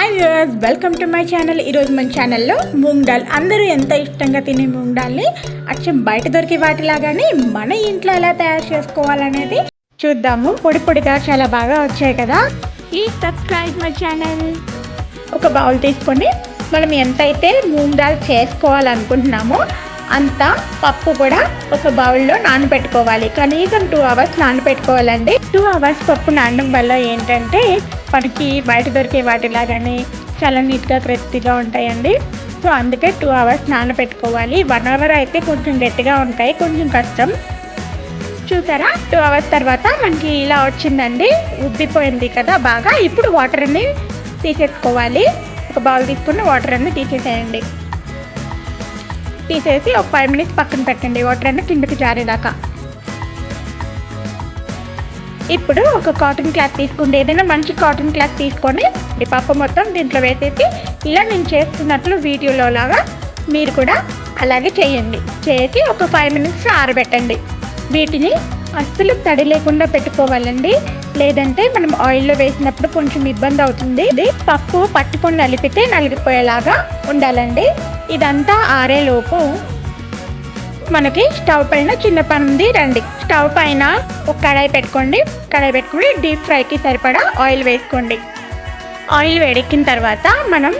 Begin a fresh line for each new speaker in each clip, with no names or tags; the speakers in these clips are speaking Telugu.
Hi viewers welcome to my channel ఈరోజు మన ఛానల్లో మూంగ్ దాల్ అందరూ ఎంత ఇష్టంగా తినే మూంగ్ దాల్ని అచ్చం బయట దొరికే వాటిలాగానే మన ఇంట్లో ఎలా తయారు చేసుకోవాలనేది చూద్దాము. పొడి పొడిగా చాలా బాగా వచ్చాయి కదా. ఈ సబ్స్క్రైబ్ మై ఛానల్ ఒక బౌల్ తీసుకొని మనం ఎంతైతే మూంగ్ దాల్ చేసుకోవాలనుకుంటున్నామో అంతా పప్పు కూడా ఒక బౌల్లో నానబెట్టుకోవాలి. కనీసం టూ అవర్స్ నానబెట్టుకోవాలండి. టూ అవర్స్ పప్పు నానడం వల్ల ఏంటంటే మనకి బయట దొరికే వాటిలాగానే చాలా నీట్గా క్రిస్పీగా ఉంటాయండి. సో అందుకే టూ అవర్స్ నానబెట్టుకోవాలి. వన్ అవర్ అయితే కొంచెం గట్టిగా ఉంటాయి కొంచెం కష్టం. చూసారా? టూ అవర్స్ తర్వాత మనకి ఇలా వచ్చిందండి. ఉబ్బిపోయింది కదా బాగా. ఇప్పుడు వాటర్ అన్ని తీసేసుకోవాలి. ఒక బౌల్ తీసుకుని వాటర్ అన్ని తీసేసేయండి. తీసేసి ఒక ఫైవ్ మినిట్స్ పక్కన పెట్టండి. వాటర్ అయినా కిందకి జారేదాకా. ఇప్పుడు ఒక కాటన్ క్లాత్ తీసుకుంటే ఏదైనా మంచి కాటన్ క్లాత్ తీసుకొని ఈ పప్పు మొత్తం దీంట్లో వేసేసి ఇలా నేను చేస్తున్నట్లు వీడియోలో లాగా మీరు కూడా అలాగే చేయండి. చేసి ఒక ఫైవ్ మినిట్స్ ఆరబెట్టండి. వీటిని అస్సలు తడి లేకుండా పెట్టుకోవాలండి. లేదంటే మనం ఆయిల్లో వేసినప్పుడు కొంచెం ఇబ్బంది అవుతుంది. ఇది పప్పు పట్టుకొని నలిపితే నలిగిపోయేలాగా ఉండాలండి. ఇదంతా ఆరేలోపు మనకి స్టవ్ పైన చిన్న పని ఉంది. రండి. స్టవ్ పైన ఒక కడాయి పెట్టుకోండి. కడాయి పెట్టుకుని డీప్ ఫ్రైకి సరిపడా ఆయిల్ వేసుకోండి. ఆయిల్ వేడెక్కిన తర్వాత మనం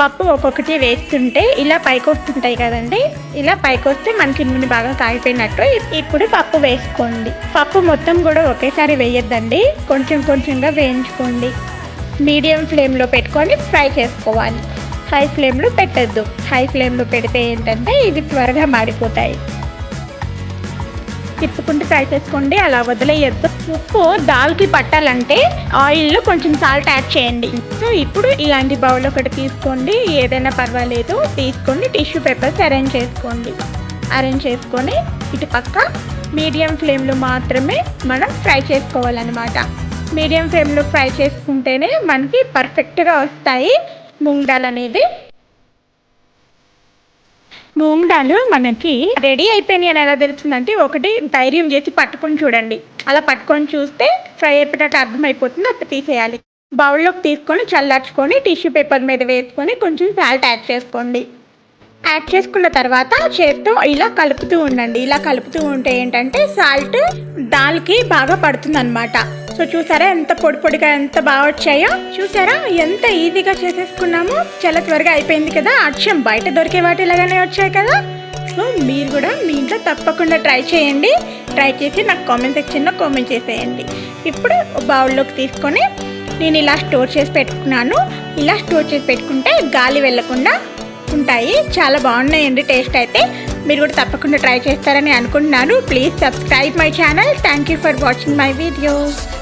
పప్పు ఒక్కొక్కటి వేస్తుంటే ఇలా పైకి వస్తుంటాయి కదండి. ఇలా పైకి వస్తే మనకి నూనె బాగా కాగిపోయినట్టు ఇప్పుడు పప్పు వేసుకోండి. పప్పు మొత్తం కూడా ఒకేసారి వేయొద్దండి. కొంచెం కొంచెంగా వేయించుకోండి. మీడియం ఫ్లేమ్లో పెట్టుకొని ఫ్రై చేసుకోవాలి. హై ఫ్లేమ్లో పెట్టద్దు. హై ఫ్లేమ్లో పెడితే ఏంటంటే ఇవి త్వరగా మాడిపోతాయి. తిప్పుకుంటూ ఫ్రై చేసుకోండి. అలా వదిలేయద్దు. ఉప్పు దాల్కి పట్టాలంటే ఆయిల్లో కొంచెం సాల్ట్ యాడ్ చేయండి. సో ఇప్పుడు ఇలాంటి బౌల్ ఒకటి తీసుకోండి. ఏదైనా పర్వాలేదు తీసుకోండి. టిష్యూ పేపర్స్ అరేంజ్ చేసుకోండి. అరేంజ్ చేసుకొని ఇటు పక్క మీడియం ఫ్లేమ్లో మాత్రమే మనం ఫ్రై చేసుకోవాలన్నమాట. మీడియం ఫ్లేమ్లో ఫ్రై చేసుకుంటేనే మనకి పర్ఫెక్ట్గా వస్తాయి. ముంగడాలు అనేది మూంగడాలు మనకి రెడీ అయిపోయినాయి అని ఎలా తెలుస్తుందంటే ఒకటి ధైర్యం చేసి పట్టుకొని చూడండి. అలా పట్టుకొని చూస్తే ఫ్రై అయిపోయినట్టు అర్థమైపోతుంది అప్పుడు తీసేయాలి. బౌల్లోకి తీసుకొని చల్లార్చుకొని టిష్యూ పేపర్ మీద వేసుకొని కొంచెం సాల్ట్ యాడ్ చేసుకోండి. యాడ్ చేసుకున్న తర్వాత చేత్తో ఇలా కలుపుతూ ఉండండి. ఇలా కలుపుతూ ఉంటే ఏంటంటే సాల్ట్ దాల్కి బాగా పడుతుంది అనమాట సో చూసారా ఎంత పొడి పొడిగా ఎంత బాగా వచ్చాయో? చూసారా? ఎంత ఈజీగా చేసేసుకున్నామో? చాలా త్వరగా అయిపోయింది కదా? అక్షయం బయట దొరికే వాటిలాగానే వచ్చాయి కదా? సో మీరు కూడా మీ ఇంట్లో తప్పకుండా ట్రై చేయండి. ట్రై చేసి నాకు కామెంట్ సెక్షన్లో కామెంట్ చేసేయండి. ఇప్పుడు బౌల్లోకి తీసుకొని నేను ఇలా స్టోర్ చేసి పెట్టుకున్నాను. ఇలా స్టోర్ చేసి పెట్టుకుంటే గాలి వెళ్ళకుండా ఉంటాయి. చాలా బాగున్నాయండి టేస్ట్ అయితే. మీరు కూడా తప్పకుండా ట్రై చేస్తారని అనుకుంటున్నాను. Please subscribe my channel thank you for watching my videos